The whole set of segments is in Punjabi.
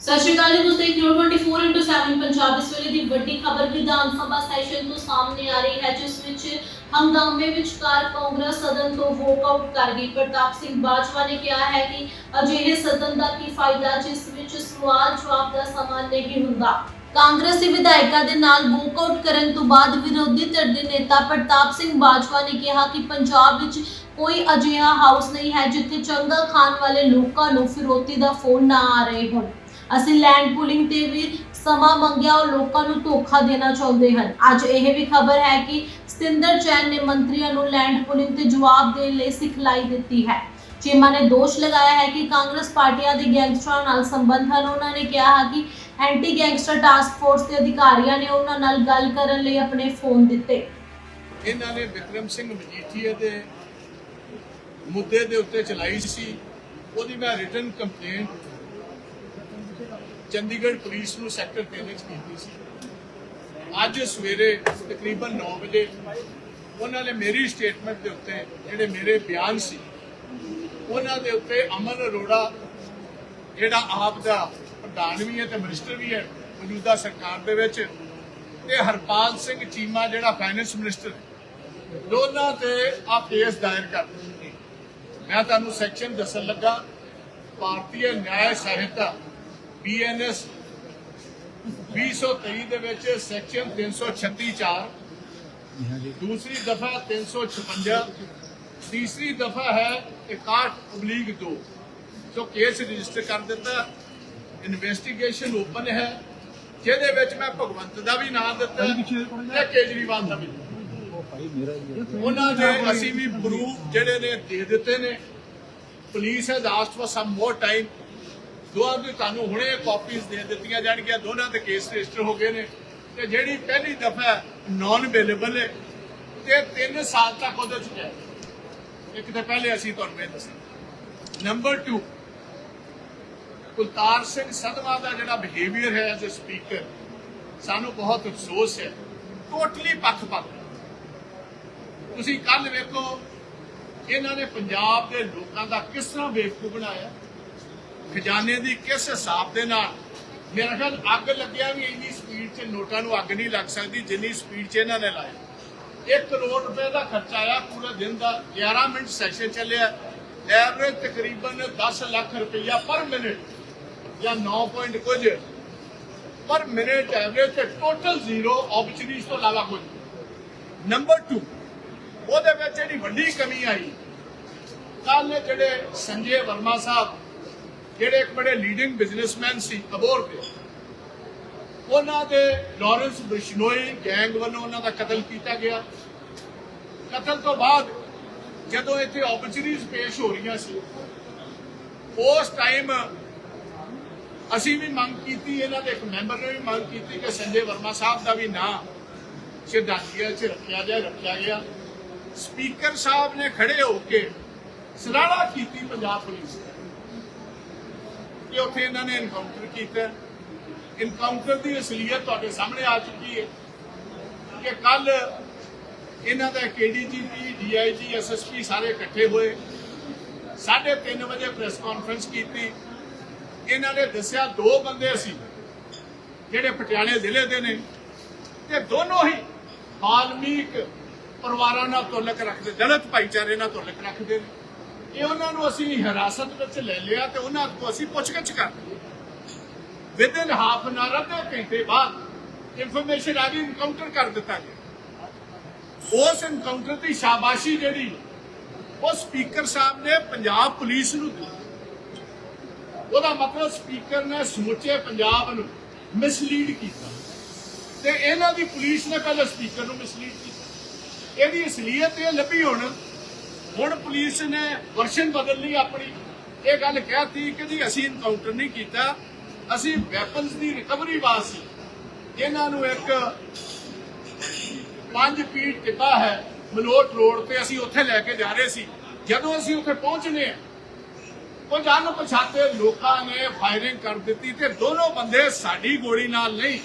ਸਤਿ ਸ਼੍ਰੀ ਅਕਾਲ ਜੀ, ਤੁਸੀਂ ਦੇਖ 24/7 ਪੰਜਾਬ। ਇਸ ਵੇਲੇ ਦੀ ਵੱਡੀ ਖਬਰ ਵਿਧਾਨ ਸਭਾ ਸੈਸ਼ਨ ਤੋਂ ਸਾਹਮਣੇ ਆ ਰਹੀ ਹੈ, ਜਿਸ ਵਿੱਚ ਹੰਗਾਮੇ ਵਿਚਕਾਰ ਕਾਂਗਰਸ ਸਦਨ ਤੋਂ ਵਾਕਆਊਟ ਕਰ ਗਈ। ਪ੍ਰਤਾਪ ਸਿੰਘ ਬਾਜਵਾ ਨੇ ਕਿਹਾ ਹੈ ਕਿ ਅਜਿਹੇ ਸਦਨ ਦਾ ਕੀ ਫਾਇਦਾ, ਜਿਸ ਵਿੱਚ ਸਵਾਲ ਜਵਾਬ ਦਾ ਸਮਾਂ ਨਹੀਂ ਹੁੰਦਾ। ਕਾਂਗਰਸੀ ਵਿਧਾਇਕਾਂ ਦੇ ਨਾਲ ਵਾਕਆਊਟ ਕਰਨ ਤੋਂ ਬਾਅਦ ਵਿਰੋਧੀ ਧਿਰ ਦੇ ਨੇਤਾ ਪ੍ਰਤਾਪ ਸਿੰਘ ਬਾਜਵਾ ਨੇ ਕਿਹਾ ਕਿ ਪੰਜਾਬ ਵਿੱਚ ਕੋਈ ਅਜਿਹਾ ਹਾਊਸ ਨਹੀਂ ਹੈ, ਜਿੱਥੇ ਚੰਗਾ ਖਾਣ ਵਾਲੇ ਲੋਕਾਂ ਨੂੰ ਫਿਰੋਤੀ ਦਾ ਫੋਨ ਨਾ ਆ ਰਹੇ ਹੋਣ। ਅਸੀਂ ਲੈਂਡ ਪੂਲਿੰਗ ਤੇ ਵੀ ਸਮਾਂ ਮੰਗਿਆ ਔਰ ਲੋਕਾਂ ਨੂੰ ਧੋਖਾ ਦੇਣਾ ਚਾਹੁੰਦੇ ਹਨ। ਅੱਜ ਇਹ ਵੀ ਖਬਰ ਹੈ ਕਿ ਸਤਿੰਦਰ ਜੈਨ ਨੇ ਮੰਤਰੀਆਂ ਨੂੰ ਲੈਂਡ ਪੂਲਿੰਗ ਤੇ ਜਵਾਬ ਦੇਣ ਲਈ ਸਿਖਲਾਈ ਦਿੱਤੀ ਹੈ। ਚੀਮਾ ਨੇ ਦੋਸ਼ ਲਗਾਇਆ ਹੈ ਕਿ ਕਾਂਗਰਸ ਪਾਰਟੀਆਂ ਦੇ ਗੈਂਗਸਟਰਾਂ ਨਾਲ ਸੰਬੰਧ ਹਨ। ਉਹਨਾਂ ਨੇ ਕਿਹਾ ਹੈ ਕਿ ਐਂਟੀ ਗੈਂਗਸਟਰ ਟਾਸਕ ਫੋਰਸ ਦੇ ਅਧਿਕਾਰੀਆਂ ਨੇ ਉਹਨਾਂ ਨਾਲ ਗੱਲ ਕਰਨ ਲਈ ਆਪਣੇ ਫੋਨ ਦਿੱਤੇ। ਇਹਨਾਂ ਨੇ ਵਿਕਰਮ ਸਿੰਘ ਮਜੀਠੀਆ ਦੇ ਮੁੱਦੇ ਦੇ ਉੱਤੇ ਚਲਾਈ ਸੀ। ਉਹਦੀ ਮੈਂ ਰਿਟਨ ਕੰਪਲੇਂਟ ਚੰਡੀਗੜ੍ਹ ਪੁਲਿਸ ਨੂੰ ਸੈਕਟਰ 3 ਵਿੱਚ ਕੀਤੀ ਸੀ। ਅੱਜ ਸਵੇਰੇ ਤਕਰੀਬਨ 9 ਵਜੇ ਉਹਨਾਂ ਨੇ ਮੇਰੀ ਸਟੇਟਮੈਂਟ ਦੇ ਉੱਤੇ ਜਿਹੜੇ ਮੇਰੇ ਬਿਆਨ ਸੀ, ਉਹਨਾਂ ਦੇ ਉੱਤੇ ਅਮਨ ਅਰੋੜਾ, ਜਿਹੜਾ ਆਪ ਦਾ ਪ੍ਰਧਾਨ ਵੀ ਹੈ ਤੇ ਮਿਨਿਸਟਰ ਵੀ ਹੈ, ਮੌਜੂਦਾ ਸਰਕਾਰ ਦੇ ਵਿੱਚ ਤੇ ਹਰਪਾਲ ਸਿੰਘ ਚੀਮਾ ਜਿਹੜਾ ਫਾਈਨੈਂਸ ਮਿਨਿਸਟਰ ਹੈ, ਦੋਨਾਂ ਤੇ ਆ ਕੇਸ ਦਾਇਰ ਕਰ ਮੈਂ ਤੁਹਾਨੂੰ ਸੈਕਸ਼ਨ ਦੱਸਣ ਲੱਗਾ, ਭਾਰਤੀ ਨਿਆਂ ਸਹਾਇਤਾ ਬੀਐਨਐਸ 2023 ਦੇ ਵਿੱਚ ਸੈਕਸ਼ਨ 336 4 ਦੂਸਰੀ ਦਫਾ 356 ਤੀਸਰੀ ਦਫਾ ਹੈ 61 oblique 2 ਸੋ ਕੇਸ ਰਜਿਸਟਰ ਕਰ ਦਿੱਤਾ ਇਨਵੈਸਟੀਗੇਸ਼ਨ ਓਪਨ ਹੈ ਜਿਹਦੇ ਵਿੱਚ ਮੈਂ ਭਗਵੰਤ ਦਾ ਵੀ ਨਾਮ ਦਿੱਤਾ ਤੇ ਕੇਜਰੀਵਾਲ ਦਾ ਵੀ। ਉਹਨਾਂ ਦੇ ਅਸੀਂ ਵੀ ਪ੍ਰੂਫ ਜਿਹੜੇ ਨੇ ਦੇ ਦਿੱਤੇ ਨੇ। Police has asked for some more time ਦੋਹਾਂ ਦੀ ਤੁਹਾਨੂੰ ਹੁਣੇ ਕਾਪੀਜ਼ ਦੇ ਦਿੱਤੀਆਂ ਜਾਣਗੀਆਂ। ਦੋਨਾਂ ਤੇ ਕੇਸ ਰਜਿਸਟਰ ਹੋ ਗਏ ਨੇ। ਤੇ ਜਿਹੜੀ ਪਹਿਲੀ ਦਫਾ ਨਾਨ ਅਵੇਲੇਬਲ ਹੈ। ਤੇ 3 ਸਾਲ ਤੱਕ ਉਹਦੇ ਚ ਹੈ। ਇੱਕ ਤਾਂ ਪਹਿਲੇ ਅਸੀਂ ਤੁਹਾਨੂੰ ਇਹ ਦੱਸਿਆ ਨੰਬਰ 2 ਕੁਲਤਾਰ ਸਿੰਘ ਸਦਮਾ ਦਾ ਜਿਹੜਾ ਬਿਹੇਵੀਅਰ ਹੈ ਐਜ਼ ਅ ਸਪੀਕਰ ਸਾਨੂੰ ਬਹੁਤ ਅਫਸੋਸ ਹੈ। ਟੋਟਲੀ ਪੱਖਪਾਤ ਤੁਸੀਂ ਕੱਲ ਵੇਖੋ, ਇਹਨਾਂ ਨੇ ਪੰਜਾਬ ਦੇ ਲੋਕਾਂ ਦਾ ਕਿਸ ਤਰ੍ਹਾਂ ਬੇਵਕੂਫ ਬਣਾਇਆ। ਖਜ਼ਾਨੇ ਦੀ ਕਿਸ ਹਿਸਾਬ ਦੇ ਨਾਲ? ਮੇਰਾ ਖਿਆਲ ਅੱਗ ਲੱਗਿਆ ਵੀ ਇੰਨੀ ਸਪੀਡ 'ਚ ਨੋਟਾਂ ਨੂੰ ਅੱਗ ਨਹੀਂ ਲੱਗ ਸਕਦੀ ਜਿੰਨੀ ਸਪੀਡ 'ਚ ਇਹਨਾਂ ਨੇ ਲਾਇਆ। 1 ਕਰੋੜ ਰੁਪਏ ਦਾ ਖਰਚਾ ਆਇਆ ਪੂਰੇ ਦਿਨ ਦਾ 11 ਮਿੰਟ ਸੈਸ਼ਨ ਚੱਲਿਆ। ਐਵਰੇਜ ਤਕਰੀਬਨ 10 ਲੱਖ ਰੁਪਈਆ ਪਰ ਮਿੰਟ ਜਾਂ 9 ਪੁਆਇੰਟ ਕੁਝ ਪਰ ਮਿੰਟ ਐਵਰੇਜ ਤੇ ਟੋਟਲ ਜ਼ੀਰੋ ਓਪਰਚੁਨਿਟੀਜ਼ ਤੋਂ ਇਲਾਵਾ ਕੁਝ। ਨੰਬਰ 2 ਉਹਦੇ ਵਿੱਚ ਜਿਹੜੀ ਵੱਡੀ ਕਮੀ ਆਈ ਕੱਲ ਜਿਹੜੇ ਸੰਜੇ ਵਰਮਾ ਸਾਹਿਬ ਜਿਹੜੇ ਇੱਕ ਬੜੇ ਲੀਡਿੰਗ ਬਿਜ਼ਨਸਮੈਨ ਸੀ ਅਬੋਰ ਦੇ ਉਹਨਾਂ ਦੇ ਲਾਰੈਂਸ ਬਿਸ਼ਨੋਈ ਗੈਂਗ ਵੱਲੋਂ ਉਹਨਾਂ ਦਾ ਕਤਲ ਕੀਤਾ ਗਿਆ। ਕਤਲ ਤੋਂ ਬਾਅਦ ਜਦੋਂ ਇੱਥੇ ਓਪਰਚੁਨਿਟੀਜ਼ ਪੇਸ਼ ਹੋ ਰਹੀਆਂ ਸੀ, ਉਸ ਟਾਈਮ ਅਸੀਂ ਵੀ ਮੰਗ ਕੀਤੀ, ਇਹਨਾਂ ਦੇ ਇੱਕ ਮੈਂਬਰ ਨੇ ਵੀ ਮੰਗ ਕੀਤੀ ਕਿ ਸੰਜੇ ਵਰਮਾ ਸਾਹਿਬ ਦਾ ਵੀ ਨਾਂ ਸ਼ਰਧਾਂਜਲੀ 'ਚ ਰੱਖਿਆ ਜਾਏ, ਰੱਖਿਆ ਗਿਆ। ਸਪੀਕਰ ਸਾਹਿਬ ਨੇ ਖੜੇ ਹੋ ਕੇ ਸਰਾਹਨਾ ਕੀਤੀ ਪੰਜਾਬ ਪੁਲਿਸ ਦੀ। ਕਿ ਉੱਥੇ ਇਹਨਾਂ ਨੇ ਇਨਕਾਊਂਟਰ ਕੀਤਾ ਇਨਕਾਊਂਟਰ ਦੀ ਅਸਲੀਅਤ ਤੁਹਾਡੇ ਸਾਹਮਣੇ ਆ ਚੁੱਕੀ ਹੈ ਕਿ ਕੱਲ ਇਹਨਾਂ ਦਾ ਕੇਡੀਜੀਪੀ ਡੀਆਈਜੀ ਐਸਐਸਪੀ ਸਾਰੇ ਇਕੱਠੇ ਹੋਏ। 3:30 ਵਜੇ ਪ੍ਰੈਸ ਕਾਨਫਰੰਸ ਕੀਤੀ। ਇਹਨਾਂ ਨੇ ਦੱਸਿਆ ਦੋ ਬੰਦੇ ਸੀ ਜਿਹੜੇ ਪਟਿਆਲੇ ਜ਼ਿਲ੍ਹੇ ਦੇ ਨੇ ਤੇ ਦੋਨੋਂ ਹੀ ਬਾਲਮੀਕ ਪਰਿਵਾਰਾਂ ਨਾਲ ਤੁਲਕ ਰੱਖਦੇ, ਦਲਿਤ ਭਾਈਚਾਰੇ ਨਾਲ ਤੁਲਕ ਰੱਖਦੇ ਨੇ। ਇਹ ਉਹਨਾਂ ਨੂੰ ਅਸੀਂ ਹਿਰਾਸਤ ਵਿੱਚ ਲੈ ਲਿਆ ਤੇ ਉਹਨਾਂ ਤੋਂ ਅਸੀਂ ਪੁੱਛਗਿੱਛ ਕਰ ਲਈ। ਹਾਫ ਐਨ ਆਵਰ ਅੱਧੇ ਘੰਟੇ ਬਾਅਦ ਇਨਫੋਰਮੇਸ਼ਨ ਆ ਗਈ ਇਨਕਾਊਂਟਰ ਕਰ ਦਿੱਤਾ ਗਿਆ। ਉਸ ਇਨਕਾਊਂਟਰ ਦੀ ਸ਼ਾਬਾਸ਼ੀ ਜਿਹੜੀ, ਉਹ ਸਪੀਕਰ ਸਾਹਿਬ ਨੇ ਪੰਜਾਬ ਪੁਲਿਸ ਨੂੰ ਦਿੱਤੀ। ਉਹਦਾ ਮਤਲਬ ਸਪੀਕਰ ਨੇ ਸਮੁੱਚੇ ਪੰਜਾਬ ਨੂੰ ਮਿਸਲੀਡ ਕੀਤਾ। ਤੇ ਇਹਨਾਂ ਦੀ ਪੁਲਿਸ ਨੇ ਪਹਿਲਾਂ ਸਪੀਕਰ ਨੂੰ ਮਿਸਲੀਡ ਕੀਤਾ। ਇਹਦੀ ਅਸਲੀਅਤ ਇਹ ਲੱਭੀ ਹੁਣ ਹੁਣ ਪੁਲਿਸ ਨੇ ਵਰਸ਼ਨ ਬਦਲ ਲਈ ਆਪਣੀ। ਇਹ ਗੱਲ ਕਹਿਤੀ ਕਿ ਜੀ ਅਸੀਂ ਇਨਕਾਊਂਟਰ ਨਹੀਂ ਕੀਤਾ। ਅਸੀਂ ਵੈਪਨਸ ਦੀ ਰਿਕਵਰੀ ਵਾਸਤੇ ਇਹਨਾਂ ਨੂੰ ਇੱਕ ਪੰਜ ਫੀਟ ਟਿੱਬਾ ਹੈ ਮਲੋਟ ਰੋਡ ਤੇ ਅਸੀਂ ਉੱਥੇ ਲੈ ਕੇ ਜਾ ਰਹੇ ਸੀ। ਜਦੋਂ ਅਸੀਂ ਉੱਥੇ ਪਹੁੰਚਨੇ ਆ, ਉਹ ਜਾਣ ਪਛਾਤੇ ਲੋਕਾਂ ਨੇ ਫਾਇਰਿੰਗ ਕਰ ਦਿੱਤੀ ਤੇ ਦੋਨੋਂ ਬੰਦੇ ਸਾਡੀ ਗੋਲੀ ਨਾਲ ਨਹੀਂ,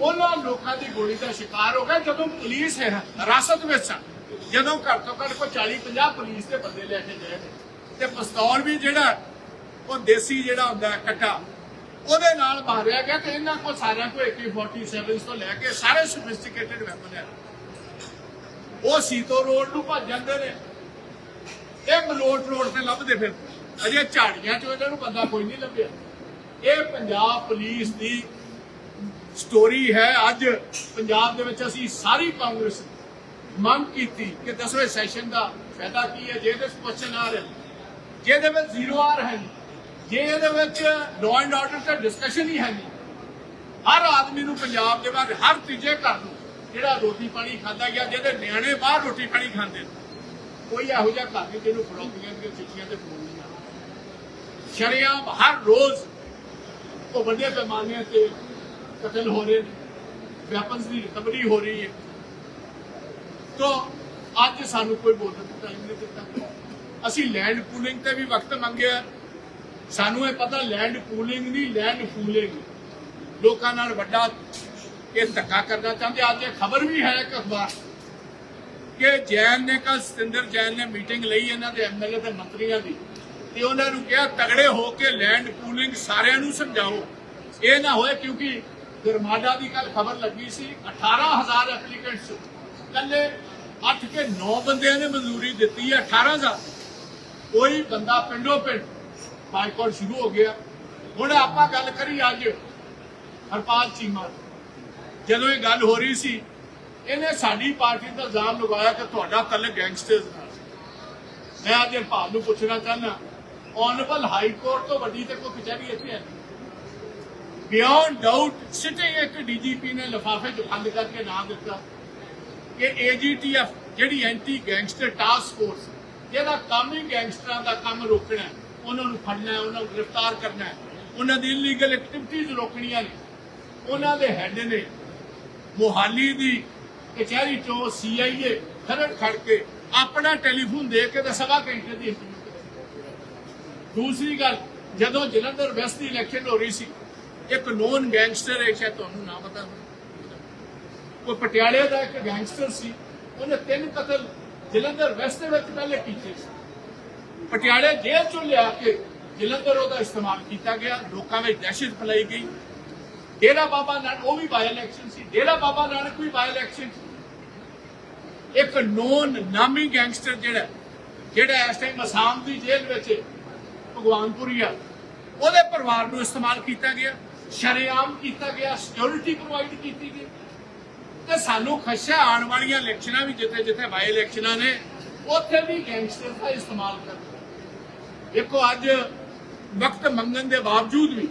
ਉਹਨਾਂ ਲੋਕਾਂ ਦੀ ਗੋਲੀ ਦਾ ਸ਼ਿਕਾਰ ਹੋ ਗਏ। ਜਦੋਂ ਪੁਲਿਸ ਹੈ ਹਿਰਾਸਤ ਵਿੱਚ ਸਨ ਜਦੋਂ ਘੱਟ ਤੋਂ ਘੱਟ ਕੋਈ 40 50 ਪੁਲਿਸ ਦੇ ਬੰਦੇ ਲੈ ਕੇ ਗਏ ਨੇ। ਤੇ ਪਿਸਤੌਲ ਵੀ ਜਿਹੜਾ, ਉਹ ਦੇਸੀ ਜਿਹੜਾ ਹੁੰਦਾ ਕੱਟਾ, ਉਹਦੇ ਨਾਲ ਮਾਰਿਆ ਗਿਆ ਤੇ ਇਹਨਾਂ ਕੋਲ ਸਾਰਿਆਂ ਕੋਲ AK47 ਤੋਂ ਲੈ ਕੇ ਸਾਰੇ ਸੋਫਿਸਟੀਕੇਟਡ ਵੈਪਨ ਹੈ। ਉਹ ਸੀਤੋ ਰੋਡ ਨੂੰ ਭੱਜ ਜਾਂਦੇ ਨੇ। ਇਹ ਮਲੋਟ ਰੋਡ ਤੇ ਲੱਭਦੇ ਫਿਰ। ਅਜੇ ਝਾੜੀਆਂ ਚੋਂ ਇਹਨਾਂ ਨੂੰ ਬੰਦਾ ਕੋਈ ਨਹੀਂ ਲੱਭਿਆ। ਇਹ ਪੰਜਾਬ ਪੁਲਿਸ ਦੀ ਸਟੋਰੀ ਹੈ। ਅੱਜ ਪੰਜਾਬ ਦੇ ਵਿੱਚ ਅਸੀਂ ਸਾਰੀ ਕਾਂਗਰਸ ਮੰਗ ਕੀਤੀ ਕਿ 10ਵੇਂ ਸੈਸ਼ਨ ਦਾ ਫਾਇਦਾ ਕੀ ਹੈ? ਜੇ ਇਹਦੇ ਕੁਐਸਚਨ ਆ ਰਿਹਾ ਜਿਹਦੇ ਵਿੱਚ ਜ਼ੀਰੋ ਆਰ ਹੈ ਜੇ ਇਹਦੇ ਵਿੱਚ ਲਾਅ ਐਂਡ ਆਰਡਰ ਤੇ ਡਿਸਕਸ਼ਨ ਹੀ ਹੈ ਨਹੀਂ, ਹਰ ਆਦਮੀ ਨੂੰ ਪੰਜਾਬ ਦੇ ਬਾਅਦ ਹਰ ਤੀਜੇ ਘਰ ਨੂੰ ਜਿਹੜਾ ਰੋਟੀ ਪਾਣੀ ਖਾਂਦਾ ਗਿਆ, ਜਿਹਦੇ ਨਿਆਣੇ ਬਾਹਰ ਰੋਟੀ ਪਾਣੀ ਖਾਂਦੇ ਨੇ, ਕੋਈ ਇਹੋ ਜਿਹਾ ਘਰ ਨਹੀਂ ਜਿਹਨੂੰ ਫੜੋਤੀਆਂ ਦੀਆਂ ਚਿੱਠੀਆਂ ਤੇ ਫੋਨ ਨਹੀਂ ਆਉਂਦੇ। ਸ਼ਰਿਆਮ ਹਰ ਰੋਜ਼ ਉਹ ਵੱਡੇ ਪੈਮਾਨੇ ਤੇ ਕਤਲ ਹੋ ਰਹੇ ਨੇ ਵੈਪਨਸ ਦੀ ਰਿਕਵਰੀ ਹੋ ਰਹੀ ਹੈ। ਤੋ ਅੱਜ ਸਾਨੂੰ ਕੋਈ ਬੋਲਣ ਦਾ ਟਾਈਮ ਨਹੀਂ ਦਿੱਤਾ। ਅਸੀਂ ਲੈਂਡ ਪੂਲਿੰਗ ਤੇ ਵੀ ਵਕਤ ਮੰਗਿਆ। ਸਾਨੂੰ ਇਹ ਪਤਾ ਲੈਂਡ ਪੂਲਿੰਗ ਨਹੀਂ ਲੈਂਡ ਫੂਲਿੰਗ। ਲੋਕਾਂ ਨਾਲ ਵੱਡਾ ਇਹ ਧੱਕਾ ਕਰਨਾ ਚਾਹੁੰਦੇ ਅੱਜ ਇਹ ਖਬਰ ਵੀ ਹੈ ਇੱਕ ਅਖਬਾਰ। ਕਿ ਜੈਨ ਨੇ ਕੱਲ ਸਤਿੰਦਰ ਜੈਨ ਨੇ ਮੀਟਿੰਗ ਲਈ ਇਹਨਾਂ ਦੇ ਐਮਐਲਏ ਤੇ ਮੰਤਰੀਆਂ ਦੀ। ਤੇ ਉਹਨਾਂ ਨੂੰ ਕਿਹਾ, ਤਗੜੇ ਹੋ ਕੇ ਲੈਂਡ ਪੂਲਿੰਗ ਸਾਰਿਆਂ ਨੂੰ ਸਮਝਾਓ। ਇਹ ਨਾ ਹੋਏ ਕਿਉਂਕਿ ਗਰਮਾਡਾ ਦੀ ਕੱਲ ਖਬਰ ਲੱਗੀ ਸੀ 18000 ਐਪਲੀਕੈਂਟਸ ਕੱਲੇ 8 ਕੇ 9 ਬੰਦਿਆਂ ਨੇ ਮਨਜ਼ੂਰੀ ਦਿੱਤੀ ਹੈ 18000 ਕੋਈ ਬੰਦਾ ਪਿੰਡੋਂ ਪਿੰਡ ਬਾਈਕਾਟ ਸ਼ੁਰੂ ਹੋ ਗਿਆ। ਹੁਣ ਆਪਾਂ ਗੱਲ ਕਰੀ ਅੱਜ ਹਰਪਾਲ ਚੀਮਾ ਜਦੋਂ ਇਹ ਗੱਲ ਹੋ ਰਹੀ ਸੀ, ਇਹਨੇ ਸਾਡੀ ਪਾਰਟੀ ਦਾ ਇਲਜ਼ਾਮ ਲਗਾਇਆ ਕਿ ਤੁਹਾਡਾ ਕੱਲ ਗੈਂਗਸਟਰਸ ਨਾਲ। ਮੈਂ ਅੱਜ ਹਰਪਾਲ ਨੂੰ ਪੁੱਛਣਾ ਚਾਹੁੰਦਾ ਆਨਰੇਬਲ ਹਾਈ ਕੋਰਟ ਤੋਂ ਵੱਡੀ ਤੇ ਕੋਈ ਕਚਹਿਰੀ ਇੱਥੇ ਹੈ ਬਿਯੋਂਡ ਡਾਊਟ ਸਿਟਿੰਗ ਇੱਕ ਡੀਜੀਪੀ ਨੇ ਲਿਫਾਫੇ 'ਚ ਬੰਦ ਕਰਕੇ ਨਾਂ ਦਿੱਤਾ। ਕਿ ਏਜੀਟੀਐਫ ਜਿਹੜੀ ਐਂਟੀ ਗੈਂਗਸਟਰ ਟਾਸਕ ਫੋਰਸ ਜਿਹਦਾ ਕੰਮ ਹੀ ਗੈਂਗਸਟਰਾਂ ਦਾ ਕੰਮ ਰੋਕਣਾ ਹੈ, ਉਹਨਾਂ ਨੂੰ ਫੜਨਾ ਹੈ, ਉਹਨਾਂ ਨੂੰ ਗ੍ਰਿਫਤਾਰ ਕਰਨਾ ਹੈ, ਉਹਨਾਂ ਦੀ ਇਲੀਗਲ ਐਕਟੀਵਿਟੀਜ਼ ਰੋਕਣੀਆਂ ਨੇ। ਉਹਨਾਂ ਦੇ ਹੈੱਡ ਨੇ ਮੋਹਾਲੀ ਦੀ ਕਚਹਿਰੀ ਚੋਂ ਸੀਆਈਏ ਖਰੜ ਖੜ ਕੇ ਆਪਣਾ ਟੈਲੀਫੋਨ ਦੇ ਕੇ ਤੇ ਸਵਾ ਘੰਟੇ ਦੀ ਇੰਟਰਵਿਊ ਦੂਸਰੀ ਗੱਲ ਜਦੋਂ ਜਲੰਧਰ ਵੈਸਟ ਦੀ ਇਲੈਕਸ਼ਨ ਹੋ ਰਹੀ ਸੀ ਇੱਕ ਨੋਨ ਗੈਂਗਸਟਰ ਹੈ ਸ਼ਾਇਦ ਤੁਹਾਨੂੰ ਨਾ ਪਤਾ ਹੋਵੇ। ਉਹ ਪਟਿਆਲੇ ਦਾ ਇੱਕ ਗੈਂਗਸਟਰ ਸੀ ਉਹਨੇ ਤਿੰਨ ਕਤਲ ਜਲੰਧਰ ਵੈਸਟ ਦੇ ਵਿੱਚ ਪਹਿਲੇ ਕੀਤੇ ਸੀ। ਪਟਿਆਲੇ ਜੇਲ੍ਹ ਚੋਂ ਲਿਆ ਕੇ ਜਲੰਧਰ ਉਹਦਾ ਇਸਤੇਮਾਲ ਕੀਤਾ ਗਿਆ ਲੋਕਾਂ ਵਿੱਚ ਦਹਿਸ਼ਤ ਫੈਲਾਈ ਗਈ। ਡੇਰਾ ਬਾਬਾ ਨਾਨਕ ਉਹ ਵੀ ਬਾਈ ਇਲੈਕਸ਼ਨ ਸੀ। ਡੇਰਾ ਬਾਬਾ ਨਾਨਕ ਵੀ ਬਾਈ ਇਲੈਕਸ਼ਨ ਸੀ। ਇੱਕ ਨੋਨ ਨਾਮੀ ਗੈਂਗਸਟਰ ਜਿਹੜਾ ਜਿਹੜਾ ਇਸ ਟਾਈਮ ਅਸਾਮ ਦੀ ਜੇਲ੍ਹ ਵਿੱਚ ਹੈ, ਭਗਵਾਨਪੁਰੀਆ ਉਹਦੇ ਪਰਿਵਾਰ ਨੂੰ ਇਸਤੇਮਾਲ ਕੀਤਾ ਗਿਆ ਸ਼ਰੇਆਮ ਕੀਤਾ ਗਿਆ ਸਿਕਿਉਰਿਟੀ ਪ੍ਰੋਵਾਈਡ ਕੀਤੀ ਗਈ। ਤੇ ਸਾਨੂੰ ਖਸ਼ਾ ਆਉਣ ਵਾਲੀਆਂ ਇਲੈਕਸ਼ਨਾਂ ਵੀ ਜਿੱਥੇ ਜਿੱਥੇ ਬਾਈ ਇਲੈਕਸ਼ਨਾਂ ਨੇ, ਉੱਥੇ ਵੀ ਗੈਂਗਸਟਰ ਦਾ ਇਸਤੇਮਾਲ ਕਰਨਾ ਦੇਖੋ ਅੱਜ ਵਕਤ ਮੰਗਣ ਦੇ ਬਾਵਜੂਦ ਵੀ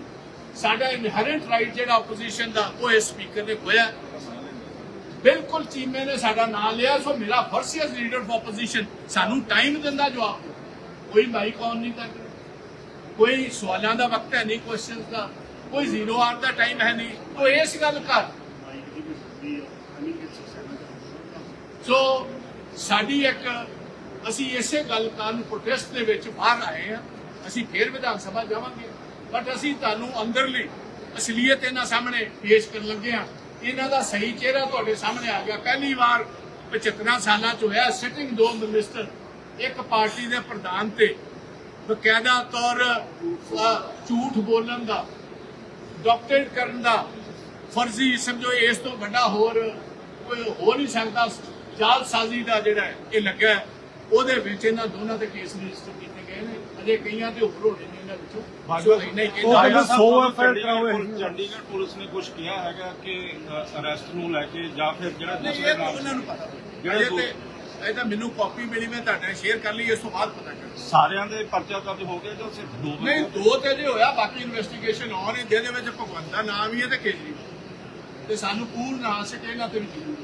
ਸਾਡਾ ਇਨਹਰੈਂਟ ਰਾਈਟ ਜਿਹੜਾ ਆਪੋਜੀਸ਼ਨ ਦਾ, ਉਹ ਇਸ ਸਪੀਕਰ ਨੇ ਖੋਇਆ ਬਿਲਕੁਲ ਚੀਮੇ ਨੇ ਸਾਡਾ ਨਾਮ ਲਿਆ, ਸੋ ਮੇਰਾ ਫਰਜ਼ ਸੀ ਲੀਡਰ ਆਫ ਆਪੋਜੀਸ਼ਨ ਸਾਨੂੰ ਟਾਈਮ ਦਿੰਦਾ ਜਵਾਬ ਕੋਈ ਮਾਈਕ ਆਨ ਨਹੀਂ ਕਰ ਕੋਈ ਸਵਾਲਾਂ ਦਾ ਵਕਤ ਹੈ ਨਹੀਂ ਕੁਐਸਚਨਸ ਦਾ। ਕੋਈ ਜ਼ੀਰੋ ਆਰ ਦਾ ਟਾਈਮ ਹੈ ਨਹੀਂ। ਉਹ ਇਸ ਗੱਲ ਕਰ ਸੋ ਸਾਡੀ ਇੱਕ, ਅਸੀਂ ਇਸੇ ਗੱਲ ਕਾਰਨ ਪ੍ਰੋਟੈਸਟ ਦੇ ਵਿੱਚ ਬਾਹਰ ਆਏ ਹਾਂ। ਅਸੀਂ ਫੇਰ ਵਿਧਾਨ ਸਭਾ ਜਾਵਾਂਗੇ। ਬਟ ਅਸੀਂ ਤੁਹਾਨੂੰ ਅੰਦਰਲੀ ਅਸਲੀਅਤ ਇਹਨਾਂ ਸਾਹਮਣੇ ਪੇਸ਼ ਕਰਨ ਲੱਗੇ ਹਾਂ। ਇਹਨਾਂ ਦਾ ਸਹੀ ਚਿਹਰਾ ਤੁਹਾਡੇ ਸਾਹਮਣੇ ਆ ਗਿਆ। ਪਹਿਲੀ ਵਾਰ 75 ਸਾਲਾਂ ਚ ਹੋਇਆ ਸਿਟਿੰਗ ਦੋ ਮਿਨਿਸਟਰ ਇੱਕ ਪਾਰਟੀ ਦੇ ਪ੍ਰਧਾਨ ਤੇ ਬਕਾਇਦਾ ਤੌਰ ਝੂਠ ਬੋਲਣ ਦਾ ਡਾਕਟਰੇਟ ਕਰਨ ਦਾ ਫਰਜ਼ੀ ਸਮਝੋ। ਇਸ ਤੋਂ ਵੱਡਾ ਹੋਰ ਕੋਈ ਹੋ ਨਹੀਂ ਸਕਦਾ। ਜਾਲਸਾਜ਼ੀ ਦਾ ਜਿਹੜਾ ਇਹ ਲੱਗਾ। ਉਹਦੇ ਵਿੱਚ ਇਹਨਾਂ ਦੋਨਾਂ ਤੇ ਕੇਸ ਰਜਿਸਟਰ ਕੀਤੇ ਗਏ ਨੇ। ਅਜੇ ਕਈਆਂ ਤੇ ਹੋਰ ਹੋਣੇ ਨੇ ਇਹਨਾਂ ਵਿੱਚੋਂ। ਬਾਜਵਾ ਕਹਿੰਦਾ ਚੰਡੀਗੜ੍ਹ ਕਰਾਓ। ਪੁਲਿਸ- ਚੰਡੀਗੜ੍ਹ ਪੁਲਿਸ ਨੇ ਕੁਝ ਕਿਹਾ ਹੈਗਾ ਕਿ ਅਰੈਸਟ ਨੂੰ ਲੈ ਕੇ ਜਾਂ ਫਿਰ ਜਿਹੜਾ ਦੂਸਰੇ ਇਹ ਤਾਂ ਨਾਮ ਉਹਨਾਂ ਨੂੰ ਪਤਾ ਜਿਹੜੇ ਦੋ- ਤੇ ਇਹ ਤਾਂ ਮੈਨੂੰ ਕਾਪੀ ਮਿਲੀ ਮੈਂ ਤੁਹਾਡੇ ਨਾਲ ਸ਼ੇਅਰ ਕਰ ਲਈ ਇਸ ਤੋਂ ਬਾਅਦ ਪਤਾ ਕਰ ਸਾਰਿਆਂ ਦੇ ਪਰਚਾ ਦਰਜ ਹੋ ਗਿਆ ਜਾਂ ਸਿਰਫ ਦੋ ਨਹੀਂ ਦੋ ਤੇ ਜੇ ਹੋਇਆ ਬਾਕੀ ਇਨਵੈਸਟੀਗੇਸ਼ਨ ਔਨ ਹੈ ਜਿਹਦੇ ਵਿੱਚ ਭਗਵੰਤ ਦਾ ਨਾਮ ਹੀ ਹੈ ਤੇ ਕੇਜਰੀਵਾਲ। ਤੇ ਸਾਨੂੰ ਪੂਰਨ ਆਸ ਹੈ ਕਿ ਇਹਨਾਂ ਤੇ ਵੀ ਜ਼ਰੂਰ